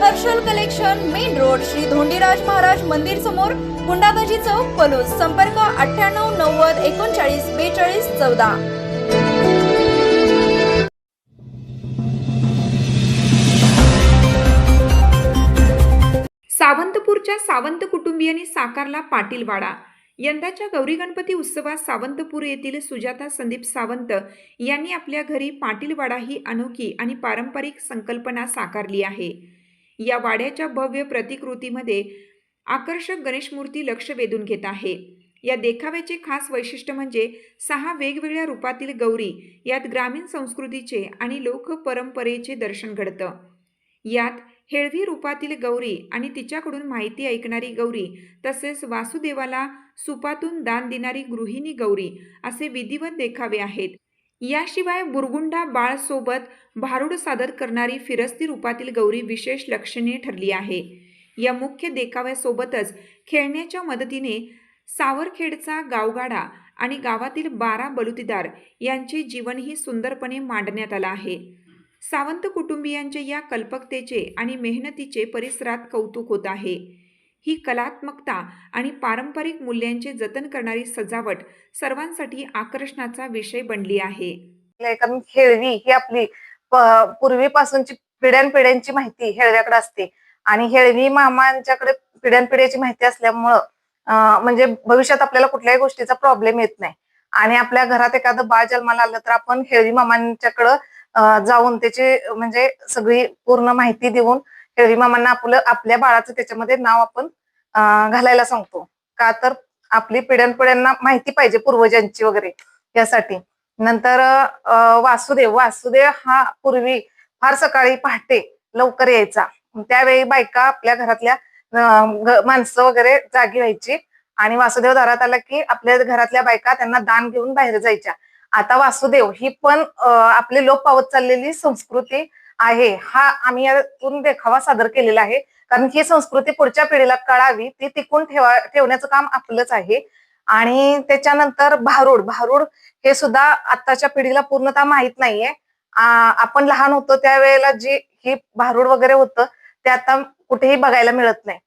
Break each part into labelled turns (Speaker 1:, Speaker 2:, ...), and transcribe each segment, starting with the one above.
Speaker 1: Harshal collection main road Shri Dhondiraj Maharaj मंदिर समोर गुंडाबाजी चौक पलूस संपर्क अठ्ठ्याण्णव नव्वद एकोणचाळीस बेचाळीस चौदा.
Speaker 2: सावंतपूरच्या सावंत कुटुंबियांनी साकारला पाटीलवाडा. यंदाच्या गौरी गणपती उत्सवात सावंतपूर येथील सुजाता संदीप सावंत यांनी आपल्या घरी पाटीलवाडा ही अनोखी आणि पारंपरिक संकल्पना साकारली आहे. या वाड्याच्या भव्य प्रतिकृतीमध्ये आकर्षक गणेशमूर्ती लक्ष वेधून घेत आहे. या देखाव्याचे खास वैशिष्ट्य म्हणजे सहा वेगवेगळ्या रूपातील गौरी यात ग्रामीण संस्कृतीचे आणि लोकपरंपरेचे दर्शन घडतं. यात हेळवी रूपातील गौरी आणि तिच्याकडून माहिती ऐकणारी गौरी तसेच वासुदेवाला सुपातून दान देणारी गृहिणी गौरी असे विधिवत देखावे आहेत. याशिवाय बुरगुंडा बाळसोबत भारूड सादर करणारी फिरस्ती रूपातील गौरी विशेष लक्षणीय ठरली आहे. या मुख्य देखाव्यासोबतच खेळण्याच्या मदतीने सावरखेडचा गावगाडा आणि गावातील बारा बलुतीदार यांचे जीवनही सुंदरपणे मांडण्यात आलं आहे. सावंत कुटुंबियांच्या या कल्पकतेचे आणि मेहनतीचे परिसरात कौतुक होत आहे. ही कलात्मकता आणि पारंपरिक मूल्यांचे जतन करणारी सजावट सर्वांसाठी आकर्षणाचा विषय बनली आहे
Speaker 3: आहे. कारण ही आपली पूर्वीपासूनची पूर्वीपासूनची पिढ्यानपिढ्यांची माहिती हेळव्याकडे असते आणि हेळवी मामांच्याकडे पिढ्यानपिढ्याची माहिती असल्यामुळं म्हणजे भविष्यात आपल्याला कुठल्याही गोष्टीचा प्रॉब्लेम येत नाही आणि आपल्या घरात एखादं बाळ जन्माला आलं तर आपण हेळवी मामांच्याकडं जाऊन त्याची म्हणजे सगळी पूर्ण माहिती देऊन हेळवी मामांना आपलं आपल्या बाळाचं त्याच्यामध्ये नाव आपण घालायला सांगतो. का तर आपली पिढ्यानपिढ्यांना माहिती पाहिजे पूर्वजांची वगैरे यासाठी. नंतर वासुदेव. वासुदेव हा पूर्वी फार सकाळी पहाटे लवकर यायचा. त्यावेळी बायका आपल्या घरातल्या माणसं वगैरे जागी व्हायची. आणि वासुदेव दारात आला की आपल्या घरातल्या बायका त्यांना दान घेऊन बाहेर जायच्या. आता वासुदेव ही पण आपली लोप पावत चाललेली संस्कृती आहे हा आम्ही यातून देखावा सादर केलेला आहे. कारण ही संस्कृती पुढच्या पिढीला कळावी ती टिकून ठेवा ठेवण्याचं काम आपलंच आहे. आणि त्याच्यानंतर भारूड भारूड हे सुद्धा आत्ताच्या पिढीला पूर्णतः माहीत नाहीये. आपण लहान होतो त्यावेळेला जी ही भारूड वगैरे होतं ते आता कुठेही बघायला मिळत नाही.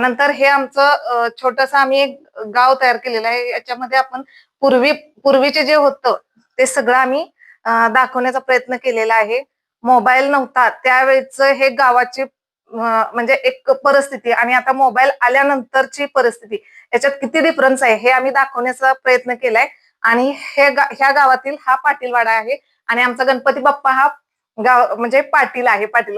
Speaker 3: नंतर हे आमचं छोटस आम्ही एक गाव तयार केलेलं आहे. याच्यामध्ये आपण पूर्वी पूर्वीचे जे होतं ते सगळं आम्ही दाखवण्याचा प्रयत्न केलेला आहे. मोबाईल नव्हता त्यावेळेच हे गावाची म्हणजे एक परिस्थिती आणि आता मोबाईल आल्यानंतरची परिस्थिती याच्यात किती डिफरन्स आहे हे आम्ही दाखवण्याचा प्रयत्न केलाय. आणि हे गा- ह्या गावातील हा पाटीलवाडा आहे आणि आमचा गणपती बाप्पा हा गाव म्हणजे पाटील आहे पाटील